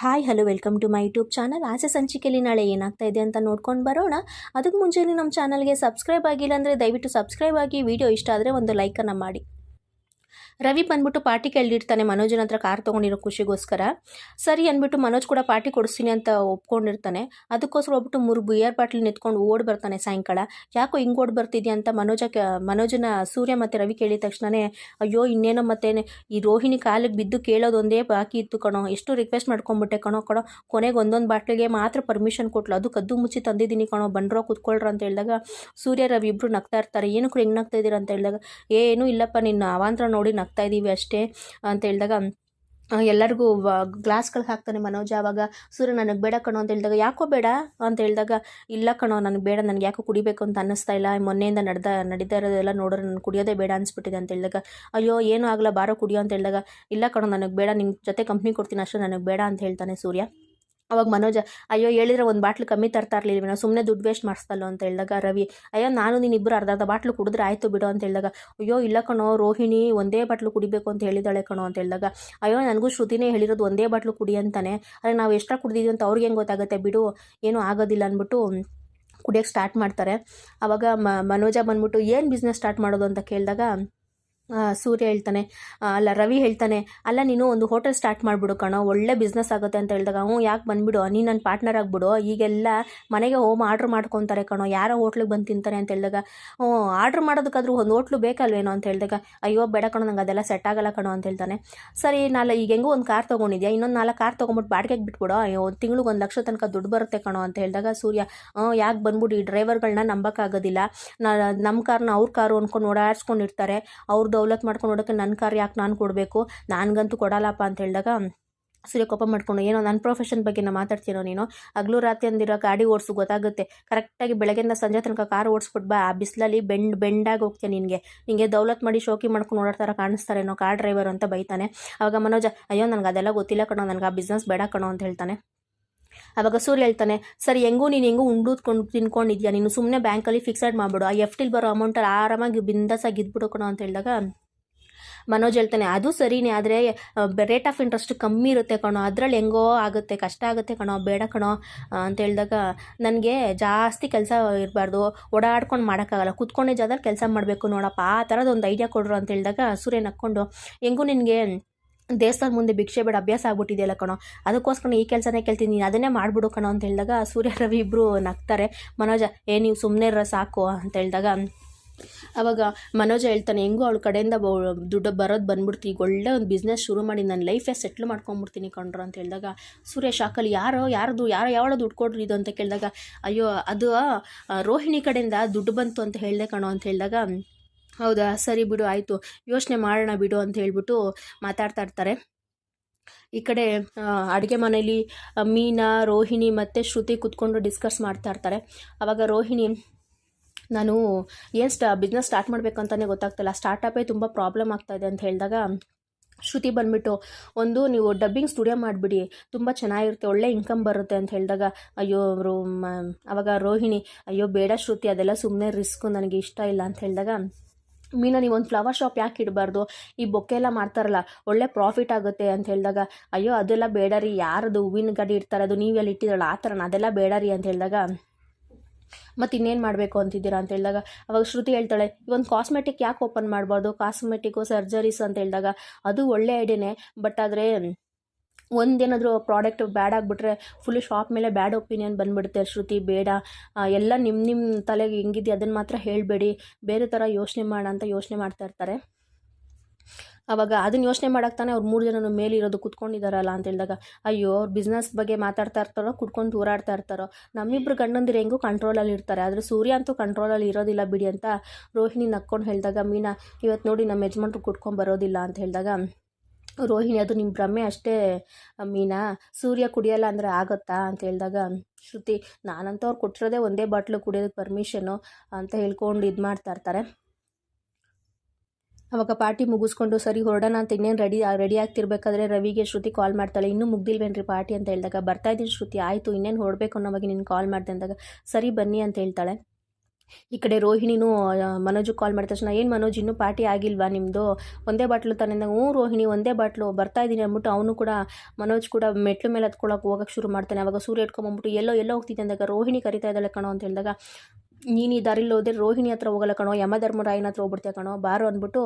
Hi hello welcome to my YouTube channel ಆಸೆ ಸಂಚಿಕೆಯಲ್ಲಿ ನಾಳೆ ಏನಾಗ್ತಾ ಇದೆ ಅಂತ ನೋಡ್ಕೊಂಡು ಬರೋಣ. ಅದಕ್ಕೆ ಮುಂಚೆ ನೀವು ನಮ್ಮ ಚಾನಲ್ಗೆ ಸಬ್ಸ್ಕ್ರೈಬ್ ಆಗಿಲ್ಲ ಅಂದರೆ ದಯವಿಟ್ಟು ಸಬ್ಸ್ಕ್ರೈಬ್ ಆಗಿ. ವಿಡಿಯೋ ಇಷ್ಟ ಆದರೆ ಒಂದು ಲೈಕನ್ನು ಮಾಡಿ. ರವಿ ಬಂದ್ಬಿಟ್ಟು ಪಾರ್ಟಿ ಕೇಳಿರ್ತಾನೆ ಮನೋಜನ ಹತ್ರ ಕಾರ್ ತೊಗೊಂಡಿರೋ ಖುಷಿಗೋಸ್ಕರ. ಸರಿ ಅಂದ್ಬಿಟ್ಟು ಮನೋಜ್ ಕೂಡ ಪಾರ್ಟಿ ಕೊಡಿಸ್ತೀನಿ ಅಂತ ಒಪ್ಕೊಂಡಿರ್ತಾನೆ. ಅದಕ್ಕೋಸ್ಕರ ಹೋಗ್ಬಿಟ್ಟು ಮೂರು ಬಿಯರ್ ಬಾಟ್ಲಿ ನಿಂತ್ಕೊಂಡು ಓಡ್ ಬರ್ತಾನೆ ಸಾಯಂಕಾಲ. ಯಾಕೋ ಹಿಂಗೆ ಓಡ್ ಬರ್ತಿದ್ಯಾ ಅಂತ ಮನೋಜ ಮನೋಜನ ಸೂರ್ಯ ಮತ್ತು ರವಿ ಕೇಳಿದ ತಕ್ಷಣನೇ, ಅಯ್ಯೋ, ಇನ್ನೇನೋ ಮತ್ತೆ ಈ ರೋಹಿಣಿ ಕಾಲಿಗೆ ಬಿದ್ದು ಕೇಳೋದೊಂದೇ ಬಾಕಿ ಇತ್ತು ಕಣೋ. ಎಷ್ಟು ರಿಕ್ವೆಸ್ಟ್ ಮಾಡ್ಕೊಂಬಿಟ್ಟೆ ಕಣೋ ಕಣೋ. ಕೊನೆಗೆ ಒಂದೊಂದು ಬಾಟ್ಲಿಗೆ ಮಾತ್ರ ಪರ್ಮಿಷನ್ ಕೊಟ್ಲು. ಅದು ಕದ್ದು ಮುಚ್ಚಿ ತಂದಿದ್ದೀನಿ ಕಣೋ. ಬಂಡ್ರೋ ಕೂತ್ಕೊಳ್ರ ಅಂತ ಹೇಳಿದಾಗ, ಸೂರ್ಯ, ರವಿ ಇಬ್ಬರು ನಗ್ತಾ ಇರ್ತಾರೆ. ಏನಕ್ಕೆ ಹೆಂಗೆ ನಗ್ತಾ ಇದ್ದೀರಾ? ಅಂತ ಹೇಳಿದಾಗ ಏನೂ ಇಲ್ಲಪ್ಪ. ನಿನ್ನ ಅವಾಂತರ ನೋಡಿ ನಗ್ತಾ ಇದ್ದೀವಿ ಅಷ್ಟೇ ಅಂತ ಹೇಳಿದಾಗ ಎಲ್ಲರಿಗೂ ಗ್ಲಾಸ್ಗಳು ಹಾಕ್ತಾನೆ ಮನೋಜ, ಅವಾಗ ಸೂರ್ಯ ನನಗೆ ಬೇಡ ಕಣೋ ಅಂತ ಹೇಳಿದಾಗ, ಯಾಕೋ ಬೇಡ ಅಂತ ಹೇಳಿದಾಗ, ಇಲ್ಲ ಕಣೋ ನನಗೆ ಬೇಡ, ನನಗೆ ಯಾಕೋ ಕುಡಿಬೇಕು ಅಂತ ಅನ್ನಿಸ್ತಾ ಇಲ್ಲ, ಮೊನ್ನೆಯಿಂದ ನಡೆದ, ನಡೀತಾ ಇರೋದೆಲ್ಲ ನೋಡೋರು ನಾನು ಕುಡಿಯೋದೇ ಬೇಡ ಅನಿಸ್ಬಿಟ್ಟಿದೆ ಅಂತ ಹೇಳಿದಾಗ, ಅಯ್ಯೋ ಏನೂ ಆಗಲ್ಲ ಬಾರೋ ಕುಡಿಯೋ ಅಂತ ಹೇಳಿದಾಗ, ಇಲ್ಲ ಕಣೋ ನನಗೆ ಬೇಡ ನಿಮ್ಮ ಜೊತೆ ಕಂಪ್ನಿ ಕೊಡ್ತೀನಿ ಅಷ್ಟೇ, ನನಗೆ ಬೇಡ ಅಂತ ಹೇಳ್ತಾನೆ ಸೂರ್ಯ. ಅವಾಗ ಮನೋಜ, ಅಯ್ಯೋ, ಹೇಳಿದ್ರೆ ಒಂದು ಬಾಟ್ಲು ಕಮ್ಮಿ ತರ್ತಾ ಇರಲಿಲ್ಲ ನಾವು ಸುಮ್ಮನೆ ದುಡ್ಡು ವೇಸ್ಟ್ ಮಾಡಿಸ್ತಲ್ಲೋ ಅಂತ ಹೇಳಿದಾಗ, ರವಿ, ಅಯ್ಯೋ, ನಾನು ನೀನು ಇಬ್ಬರು ಅರ್ಧ ಅರ್ಧ ಬಾಟ್ಲು ಕುಡಿದ್ರೆ ಆಯಿತು ಬಿಡು. ಅಂತ ಹೇಳಿದಾಗ, ಅಯ್ಯೋ, ಇಲ್ಲ ಕಣೋ, ರೋಹಿಣಿ ಒಂದೇ ಬಾಟ್ಲು ಕುಡಿಬೇಕು ಅಂತ ಹೇಳಿದಾಳೆ ಕಣೋ. ಅಂತ ಹೇಳಿದಾಗ, ಅಯ್ಯೋ, ನನಗೂ ಶ್ರುತಿನೇ ಹೇಳಿರೋದು ಒಂದೇ ಬಾಟ್ಲು ಕುಡಿ ಅಂತಾನೆ. ಅದೇ ನಾವು ಎಷ್ಟ್ರ ಕುಡಿದಿದ್ವಿ ಅಂತ ಅವ್ರಿಗೆ ಹೆಂಗೆ ಗೊತ್ತಾಗುತ್ತೆ ಬಿಡು, ಏನೂ ಆಗೋದಿಲ್ಲ ಅಂದ್ಬಿಟ್ಟು ಕುಡಿಯೋಕ್ಕೆ ಸ್ಟಾರ್ಟ್ ಮಾಡ್ತಾರೆ. ಆವಾಗ ಮನೋಜ ಬಂದ್ಬಿಟ್ಟು, ಏನು ಬಿಸ್ನೆಸ್ ಸ್ಟಾರ್ಟ್ ಮಾಡೋದು? ಅಂತ ಕೇಳಿದಾಗ ಸೂರ್ಯ ಹೇಳ್ತಾನೆ ಅಲ್ಲ ರವಿ ಹೇಳ್ತಾನೆ, ಅಲ್ಲ ನೀನು ಒಂದು ಹೋಟೆಲ್ ಸ್ಟಾರ್ಟ್ ಮಾಡಿಬಿಡು ಕಣೋ, ಒಳ್ಳೆ ಬಿಸ್ನೆಸ್ ಆಗುತ್ತೆ ಅಂತ ಹೇಳಿದಾಗ, ಹ್ಞೂ, ಯಾಕೆ ಬಂದುಬಿಡು, ನೀನು ನನ್ನ ಪಾರ್ಟ್ನರ್ ಆಗಿಬಿಡು, ಈಗೆಲ್ಲ ಮನೆಗೆ ಹೋಮ್ ಆರ್ಡ್ರ್ ಮಾಡ್ಕೊತಾರೆ ಕಣೋ, ಯಾರೋ ಹೋಟ್ಲಿಗೆ ಬಂದು ತಿಂತಾರೆ ಅಂತ ಹೇಳಿದಾಗ, ಹ್ಞೂ ಆರ್ಡ್ರ್ ಮಾಡೋದಕ್ಕಾದ್ರೂ ಒಂದು ಹೋಟ್ಲು ಬೇಕಲ್ವೇನೋ ಅಂತ ಹೇಳಿದಾಗ, ಅಯ್ಯೋ, ಬೇಡ ಕಣೋ, ನಂಗೆ ಅದೆಲ್ಲ ಸೆಟ್ ಆಗಲ್ಲ ಕಣೋ ಅಂತ ಹೇಳ್ತಾನೆ. ಸರಿ, ನಾಳೆ ಈಗ ಹೆಂಗೋ ಒಂದು ಕಾರ್ ತೊಗೊಂಡಿದ್ಯಾ, ಇನ್ನೊಂದು ನಾಲ್ಕು ಕಾರ್ ತೊಗೊಂಬಿಟ್ಟು ಬಾಡಿಗೆಗೆ ಬಿಟ್ಬಿಡು, ಅಯ್ಯೋ, ಒಂದು ತಿಂಗ್ಳಿಗೆ ಒಂದು ಲಕ್ಷ ತನಕ ದುಡ್ಡು ಬರುತ್ತೆ ಕಣೋ ಅಂತ ಹೇಳಿದಾಗ, ಸೂರ್ಯ, ಹ್ಞೂ, ಯಾಕೆ ಬಂದ್ಬಿಟ್ಟು ಈ ಡ್ರೈವರ್ಗಳನ್ನ ನಂಬಕ್ಕಾಗೋದಿಲ್ಲ ನಮ್ಮ ಕಾರ್ನ ಅವ್ರ ಕಾರು ಅಂದ್ಕೊಂಡು ಓಡಾಡ್ಸ್ಕೊಂಡಿರ್ತಾರೆ ಅವ್ರ ದೌಲತ್ ಮಾಡ್ಕೊಂಡು ನೋಡೋಕೆ ನನ್ನ ಕಾರ್ ಯಾಕೆ ನಾನು ಕೊಡಬೇಕು? ನನಗಂತೂ ಕೊಡಲ್ಲಪ್ಪ ಅಂತ ಹೇಳಿದಾಗ ಸೂರ್ಯ ಕೋಪ ಮಾಡ್ಕೊಂಡು, ಏನೋ ನನ್ನ ಪ್ರೊಫೆಷನ್ ಬಗ್ಗೆ ನಾ ಮಾತಾಡ್ತೀನೋ ನೀನು? ಹಗಲು ರಾತ್ರಿ ಅಂದಿರೋ ಗಾಡಿ ಓಡಿಸು, ಗೊತ್ತಾಗುತ್ತೆ. ಕರೆಕ್ಟಾಗಿ ಬೆಳಗ್ಗೆಯಿಂದ ಸಂಜೆ ತನಕ ಕಾರ್ ಓಡಿಸ್ಬಿಟ್ಟು ಬಾ, ಆ ಬಿಸಿಲಲ್ಲಿ ಬೆಂಡ್, ಬೆಂಡಾಗಿ ಹೋಗ್ತೇನೆ ನಿನಗೆ. ನಿನಗೆ ದೌಲತ್ ಮಾಡಿ ಶೋಕಿ ಮಾಡ್ಕೊಂಡು ಓಡಾಡ್ತಾರ ಕಾಣಿಸ್ತಾರೇನೋ ಕಾರ್ ಡ್ರೈವರ್ ಅಂತ ಬೈತಾನೆ. ಅವಾಗ ಮನೋಜ, ಅಯ್ಯೋ, ನನಗೆ ಅದೆಲ್ಲ ಗೊತ್ತಿಲ್ಲ ಕಣೋ, ನನಗೆ ಆ ಬಿಸ್ನೆಸ್ ಬೇಡ ಕಣೋ ಅಂತ ಹೇಳ್ತಾನೆ. ಅವಾಗ ಸೂರ್ಯ ಹೇಳ್ತಾನೆ, ಸರಿ, ಹೆಂಗೂ ನೀನು ಹೆಂಗೂ ಉಂಡೂದ್ಕೊಂಡು ತಿನ್ಕೊಂಡಿದ್ಯಾ? ನೀನು ಸುಮ್ಮನೆ ಬ್ಯಾಂಕಲ್ಲಿ ಫಿಕ್ಸೆಡ್ ಮಾಡಿಬಿಡು. ಆ ಎಫ್ ಟಿಲ್ ಬರೋ ಅಮೌಂಟಲ್ಲಿ ಆರಾಮಾಗಿ ಬಿಂದಾಸಾಗಿ ಇದ್ಬಿಡು ಕಣೋ ಅಂತ ಹೇಳಿದಾಗ ಮನೋಜ್ ಹೇಳ್ತಾನೆ, ಅದು ಸರಿನೇ, ಆದರೆ ರೇಟ್ ಆಫ್ ಇಂಟ್ರೆಸ್ಟ್ ಕಮ್ಮಿ ಇರುತ್ತೆ ಕಣೋ. ಅದರಲ್ಲಿ ಹೆಂಗೋ ಆಗುತ್ತೆ, ಕಷ್ಟ ಆಗುತ್ತೆ ಕಣೋ, ಬೇಡ ಕಣೋ ಅಂತ ಹೇಳಿದಾಗ ನನಗೆ ಜಾಸ್ತಿ ಕೆಲಸ ಇರಬಾರ್ದು. ಓಡಾಡ್ಕೊಂಡು ಮಾಡೋಕ್ಕಾಗಲ್ಲ. ಕುತ್ಕೊಂಡೇ ಜಾಗದಲ್ಲಿ ಕೆಲಸ ಮಾಡಬೇಕು ನೋಡಪ್ಪ. ಆ ಥರದ್ದು ಐಡಿಯಾ ಕೊಡ್ರು ಅಂತ ಹೇಳಿದಾಗ ಸೂರ್ಯ ನಕ್ಕೊಂಡು ಹೆಂಗೂ ನಿನಗೆ ದೇವಸ್ಥಾನ ಮುಂದೆ ಭಿಕ್ಷೆ ಬೇಡ, ಅಭ್ಯಾಸ ಆಗ್ಬಿಟ್ಟಿದೆಯಲ್ಲ ಕಣೋ. ಅದಕ್ಕೋಸ್ಕರ ಈ ಕೆಲಸನೇ ಕೇಳ್ತೀನಿ, ನೀನು ಅದನ್ನೇ ಮಾಡಿಬಿಡು ಕಣೋ ಅಂತ ಹೇಳಿದಾಗ ಸೂರ್ಯ, ರವಿ ಇಬ್ಬರು ನಗ್ತಾರೆ. ಮನೋಜ, ಏ, ನೀವು ಸುಮ್ಮನೆ ಇರೋ ಸಾಕು ಅಂತ ಹೇಳಿದಾಗ ಅವಾಗ ಮನೋಜ ಹೇಳ್ತಾನೆ, ಹೆಂಗೂ ಅವಳ ಕಡೆಯಿಂದ ದುಡ್ಡು ಬರೋದು ಬಂದ್ಬಿಡ್ತು, ಈಗ ಒಳ್ಳೆ ಒಂದು ಬಿಸ್ನೆಸ್ ಶುರು ಮಾಡಿ ನನ್ನ ಲೈಫೇ ಸೆಟ್ಲ್ ಮಾಡ್ಕೊಂಬಿಡ್ತೀನಿ ಕಣ್ರು ಅಂತ ಹೇಳಿದಾಗ ಸೂರ್ಯ ಶಾಕಲ್ಲಿ ಯಾರೋ, ಯಾರ್ದು, ಯಾರು, ಯಾವಳ ದುಡ್ಡು ಕೊಡ್ರಿ ಇದು ಅಂತ ಕೇಳಿದಾಗ, ಅಯ್ಯೋ, ಅದು ರೋಹಿಣಿ ಕಡೆಯಿಂದ ದುಡ್ಡು ಬಂತು ಅಂತ ಹೇಳಿದೆ ಕಣೋ ಅಂತ ಹೇಳಿದಾಗ ಹೌದಾ? ಸರಿ ಬಿಡು, ಆಯಿತು. ಯೋಚನೆ ಮಾಡೋಣ ಬಿಡು ಅಂತ ಹೇಳ್ಬಿಟ್ಟು ಮಾತಾಡ್ತಾ ಇರ್ತಾರೆ. ಈ ಕಡೆ ಅಡುಗೆ ಮನೇಲಿ ಮೀನಾ, ರೋಹಿಣಿ ಮತ್ತು ಶ್ರುತಿ ಕೂತ್ಕೊಂಡು ಡಿಸ್ಕಸ್ ಮಾಡ್ತಾ ಇರ್ತಾರೆ. ಆವಾಗ ರೋಹಿಣಿ, ನಾನು ಏನು ಸ್ಟಾ ಬಿಸ್ನೆಸ್ ಸ್ಟಾರ್ಟ್ ಮಾಡಬೇಕಂತಲೇ ಗೊತ್ತಾಗ್ತಿಲ್ಲ. ಸ್ಟಾರ್ಟಪ್ಪೇ ತುಂಬ ಪ್ರಾಬ್ಲಮ್ ಆಗ್ತಾಯಿದೆ ಅಂತ ಹೇಳಿದಾಗ ಶ್ರುತಿ ಬಂದ್ಬಿಟ್ಟು, ಒಂದು, ನೀವು ಡಬ್ಬಿಂಗ್ ಸ್ಟುಡಿಯೋ ಮಾಡಿಬಿಡಿ. ತುಂಬ ಚೆನ್ನಾಗಿರುತ್ತೆ, ಒಳ್ಳೆ ಇನ್ಕಮ್ ಬರುತ್ತೆ ಅಂತ ಹೇಳಿದಾಗ, ಅಯ್ಯೋ, ರೋ ಅವಾಗ ರೋಹಿಣಿ, ಅಯ್ಯೋ, ಬೇಡ ಶ್ರುತಿ, ಅದೆಲ್ಲ ಸುಮ್ಮನೆ ರಿಸ್ಕು ನನಗೆ ಇಷ್ಟ ಇಲ್ಲ ಅಂತ ಹೇಳಿದಾಗ ಮೀನಾ ನೀವು ಒಂದು ಫ್ಲವರ್ ಶಾಪ್ ಯಾಕೆ ಇಡಬಾರ್ದು? ಈ ಬೊಕ್ಕೆ ಎಲ್ಲ ಮಾಡ್ತಾರಲ್ಲ, ಒಳ್ಳೆ ಪ್ರಾಫಿಟ್ ಆಗುತ್ತೆ ಅಂತ ಹೇಳಿದಾಗ, ಅಯ್ಯೋ, ಅದೆಲ್ಲ ಬೇಡ ರೀ, ಯಾರದು ಹೂವಿನ ಗಡಿ ಇಡ್ತಾರೆ, ಅದು ನೀವು ಎಲ್ಲಿ ಇಟ್ಟಿದ್ರಲ್ಲ, ಆ ಥರನ, ಅದೆಲ್ಲ ಬೇಡ ರೀ ಅಂತ ಹೇಳಿದಾಗ, ಮತ್ತು ಇನ್ನೇನು ಮಾಡಬೇಕು ಅಂತಿದ್ದೀರಾ? ಅಂತ ಹೇಳಿದಾಗ, ಅವಾಗ ಶ್ರುತಿ ಹೇಳ್ತಾಳೆ ಇವೊಂದು ಕಾಸ್ಮೆಟಿಕ್ ಯಾಕೆ ಓಪನ್ ಮಾಡಬಾರ್ದು? ಕಾಸ್ಮೆಟಿಕ್ಕು ಸರ್ಜರೀಸ್ ಅಂತ ಹೇಳಿದಾಗ, ಅದು ಒಳ್ಳೆ ಐಡಿಯಾನೇ ಬಟ್ ಆದರೆ ಒಂದೇನಾದರೂ ಪ್ರಾಡಕ್ಟ್ ಬ್ಯಾಡ್ ಆಗಿಬಿಟ್ರೆ ಫುಲ್ ಶಾಪ್ ಮೇಲೆ ಬ್ಯಾಡ್ ಒಪಿನಿಯನ್ ಬಂದುಬಿಡುತ್ತೆ. ಶ್ರುತಿ, ಬೇಡ. ಎಲ್ಲ ನಿಮ್ಮ ನಿಮ್ಮ ತಲೆಗೆ ಹೆಂಗಿದೆಯಾ ಅದನ್ನು ಮಾತ್ರ ಹೇಳಬೇಡಿ. ಬೇರೆ ಥರ ಯೋಚನೆ ಮಾಡ ಅಂತ ಯೋಚನೆ ಮಾಡ್ತಾ ಇರ್ತಾರೆ. ಅವಾಗ ಅದನ್ನ ಯೋಚನೆ ಮಾಡೋಕ್ತಾನೆ ತಾನೇ ಅವ್ರು ಮೂರು ಜನ ಇರೋದು ಕುತ್ಕೊಂಡಿದ್ದಾರಲ್ಲ ಅಂತ ಹೇಳಿದಾಗ, ಅಯ್ಯೋ, ಅವ್ರು ಬಿಸ್ನೆಸ್ ಬಗ್ಗೆ ಮಾತಾಡ್ತಾ ಇರ್ತಾರೋ ಕುಟ್ಕೊಂಡು ಹೋರಾಡ್ತಾ ಇರ್ತಾರೋ. ನಮ್ಮಿಬ್ರು ಗಂಡಂದಿರು ಹೆಂಗೂ ಕಂಟ್ರೋಲಲ್ಲಿ ಇರ್ತಾರೆ. ಆದರೆ ಸೂರ್ಯ ಅಂತೂ ಕಂಟ್ರೋಲಲ್ಲಿ ಇರೋದಿಲ್ಲ ಬಿಡಿ ಅಂತ ರೋಹಿಣಿ ನಕ್ಕೊಂಡು ಹೇಳಿದಾಗ, ಮೀನಾ ಇವತ್ತು ನೋಡಿ ನಮ್ಮ ಯಜಮಾನ್ರು ಕುಟ್ಕೊಂಡು ಬರೋದಿಲ್ಲ ಅಂತ ಹೇಳಿದಾಗ ರೋಹಿಣಿ, ಅದು ನಿಮ್ಮ ಭ್ರಮೆ ಅಷ್ಟೇ, ಮೀನಾ. ಸೂರ್ಯ ಕುಡಿಯಲ್ಲ ಅಂದರೆ ಆಗುತ್ತಾ? ಅಂತ ಹೇಳಿದಾಗ, ಶ್ರುತಿ ನಾನಂತೂ ಅವ್ರು ಕೊಟ್ಟಿರೋದೇ ಒಂದೇ ಬಾಟ್ಲು ಕುಡಿಯೋದಕ್ಕೆ ಪರ್ಮಿಷನು ಅಂತ ಹೇಳ್ಕೊಂಡು ಇದು ಮಾಡ್ತಾ ಇರ್ತಾರೆ. ಅವಾಗ ಪಾರ್ಟಿ ಮುಗಿಸ್ಕೊಂಡು, ಸರಿ ಹೊರಡೋಣ ಅಂತ ಇನ್ನೇನು ರೆಡಿ ರೆಡಿ ಆಗ್ತಿರ್ಬೇಕಾದ್ರೆ ರವಿಗೆ ಶ್ರುತಿ ಕಾಲ್ ಮಾಡ್ತಾಳೆ. ಇನ್ನೂ ಮುಗ್ದಿಲ್ವೇನ್ರಿ ಪಾರ್ಟಿ? ಅಂತ ಹೇಳಿದಾಗ, ಬರ್ತಾ ಇದ್ದೀನಿ ಶ್ರುತಿ, ಆಯಿತು, ಇನ್ನೇನು ಹೊರಡ್ಬೇಕು ಅನ್ನೋವಾಗ ನೀನು ಕಾಲ್ ಮಾಡಿದೆ. ಅಂದಾಗ, ಸರಿ ಬನ್ನಿ ಅಂತ ಹೇಳ್ತಾಳೆ. ಈ ಕಡೆ ರೋಹಿಣಿನೂ ಮನೋಜು ಕಾಲ್ ಮಾಡಿದ ತಕ್ಷಣ, ಏನು ಮನೋಜ್, ಇನ್ನೂ ಪಾರ್ಟಿ ಆಗಿಲ್ವಾ ನಿಮ್ಮದು ಒಂದೇ ಬಾಟ್ಲು ತಾನಿಂದ ಹ್ಞೂ ರೋಹಿಣಿ, ಒಂದೇ ಬಾಟ್ಲು, ಬರ್ತಾ ಇದ್ದೀನಿ ಅಂದ್ಬಿಟ್ಟು ಅವನು ಕೂಡ, ಮನೋಜ್ ಕೂಡ ಮೆಟ್ಲು ಮೇಲೆ ಹತ್ಕೊಳಕ್ಕೆ ಹೋಗೋಕೆ ಶುರು ಮಾಡ್ತಾನೆ. ಅವಾಗ ಸೂರ್ಯ ಇಟ್ಕೊಂಬಂದ್ಬಿಟ್ಟು ಎಲ್ಲೋ ಎಲ್ಲೋ ಹೋಗ್ತಿದ್ದೆ ಅಂದಾಗ, ರೋಹಿಣಿ ಕರಿತಾ ಇದ್ದಾಳೆ ಕಣೋ ಅಂತ ಹೇಳಿದಾಗ, ನೀನು ಈ ದಾರಿಲಿ ಹೋದ್ರೆ ರೋಹಿಣಿ ಹತ್ರ ಹೋಗಲ್ಲ ಕಣೋ ಯಮಧರ್ಮರಾಯನ ಹತ್ರ ಹೋಗ್ಬಿಡ್ತೀಯ ಕಣೋ, ಬಾರು ಅಂದ್ಬಿಟ್ಟು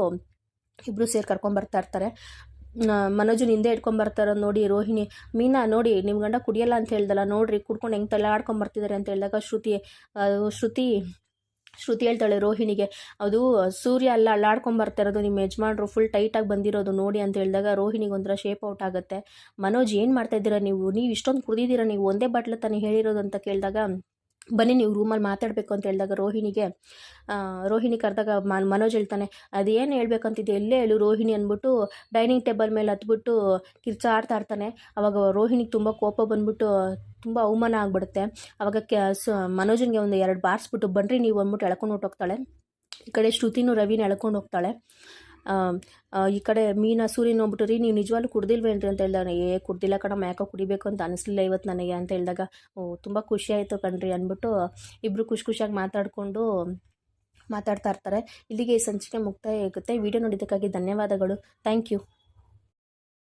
ಇಬ್ಬರು ಸೇರಿ ಕರ್ಕೊಂಬರ್ತಾ ಇರ್ತಾರೆ. ಹಿಂದೆ ಇಟ್ಕೊಂಬರ್ತಾರ ನೋಡಿ ರೋಹಿಣಿ, ಮೀನಾ, ನೋಡಿ ನಿಮ್ಮ ಗಂಡ ಕುಡಿಯಲ್ಲ ಅಂತ ಹೇಳ್ದಲ್ಲ, ನೋಡ್ರಿ, ಕುಡ್ಕೊಂಡು ಹೆಂಗೆ ತಲೆ ಆಡ್ಕೊಂಬರ್ತಿದ್ದಾರೆ ಅಂತ ಹೇಳಿದಾಗ, ಶ್ರುತಿ ಶ್ರುತಿ ಶ್ರುತಿ ಹೇಳ್ತಾಳೆ, ರೋಹಿಣಿಗೆ, ಅದು ಸೂರ್ಯ ಎಲ್ಲ ಅಲ್ಲಾಡ್ಕೊಂಬರ್ತಾ ಇರೋದು ನಿಮ್ಮ ಯಜಮಾನ್ರು ಫುಲ್ ಟೈಟಾಗಿ ಬಂದಿರೋದು ನೋಡಿ ಅಂತ ಹೇಳಿದಾಗ ರೋಹಿಣಿಗೆ ಒಂಥರ ಶೇಪ್ ಔಟ್ ಆಗುತ್ತೆ. ಮನೋಜ್ ಏನು ಮಾಡ್ತಾ ಇದ್ದೀರಾ ನೀವು? ನೀವು ಇಷ್ಟೊಂದು ಕುಡಿದಿದ್ದೀರಾ? ನೀವು ಒಂದೇ ಬಾಟ್ಲು ತಾನೇ ಹೇಳಿರೋದು ಅಂತ ಕೇಳಿದಾಗ ಬನ್ನಿ ನೀವು ರೂಮಲ್ಲಿ ಮಾತಾಡಬೇಕು ಅಂತ ಹೇಳಿದಾಗ ರೋಹಿಣಿಗೆ ರೋಹಿಣಿ ಕರೆದಾಗ ಮನೋಜ್ ಹೇಳ್ತಾನೆ, ಅದೇನು ಹೇಳ್ಬೇಕಂತಿದ್ದೆ ಎಲ್ಲೇ ಹೇಳು ರೋಹಿಣಿ ಅಂದ್ಬಿಟ್ಟು ಡೈನಿಂಗ್ ಟೇಬಲ್ ಮೇಲೆ ಹತ್ಬಿಟ್ಟು ಕಿರ್ಚಾಡ್ತಾ ಇರ್ತಾನೆ. ಅವಾಗ ರೋಹಿಣಿಗೆ ತುಂಬ ಕೋಪ ಬಂದ್ಬಿಟ್ಟು ತುಂಬ ಅವಮಾನ ಆಗಿಬಿಡುತ್ತೆ. ಅವಾಗ ಕೆ ಮನೋಜನ್ಗೆ ಒಂದು ಎರಡು ಬಾರಿಸ್ಬಿಟ್ಟು, ಬನ್ರಿ ನೀವು ಅಂದ್ಬಿಟ್ಟು ಎಳ್ಕೊಂಡು ಹೊಟ್ಟೋಗ್ತಾಳೆ ಈ ಕಡೆ ಶ್ರುತಿನೂ ರವಿನ ಎಳ್ಕೊಂಡು ಹೋಗ್ತಾಳೆ. ಈ ಕಡೆ ಮೀನಾ ಸೂರ್ಯ ನೋಡ್ಬಿಟ್ಟು, ರೀ, ನೀವು ನಿಜವಾಗ್ಲೂ ಕುಡ್ದಿಲ್ವೇನ್ರಿ ಅಂತ ಹೇಳ್ದಾಗ ಏ, ಕುಡ್ದಿಲ್ಲ ಕಣ ಯಾಕೋ ಕುಡಿಬೇಕು ಅಂತ ಅನಿಸ್ಲಿಲ್ಲ ಇವತ್ತು ನನಗೆ ಅಂತ ಹೇಳಿದಾಗ, ಓ, ತುಂಬ ಖುಷಿ ಆಯಿತು ಕಣ್ರಿ ಅಂದ್ಬಿಟ್ಟು ಇಬ್ಬರು ಖುಷಿ ಖುಷಿಯಾಗಿ ಮಾತಾಡಿಕೊಂಡು ಮಾತಾಡ್ತಾ ಇರ್ತಾರೆ. ಇಲ್ಲಿಗೆ ಈ ಸಂಚಿಕೆ ಮುಕ್ತಾಯ ಆಗುತ್ತೆ. ವಿಡಿಯೋ ನೋಡಿದ್ದಕ್ಕಾಗಿ ಧನ್ಯವಾದಗಳು. Thank you.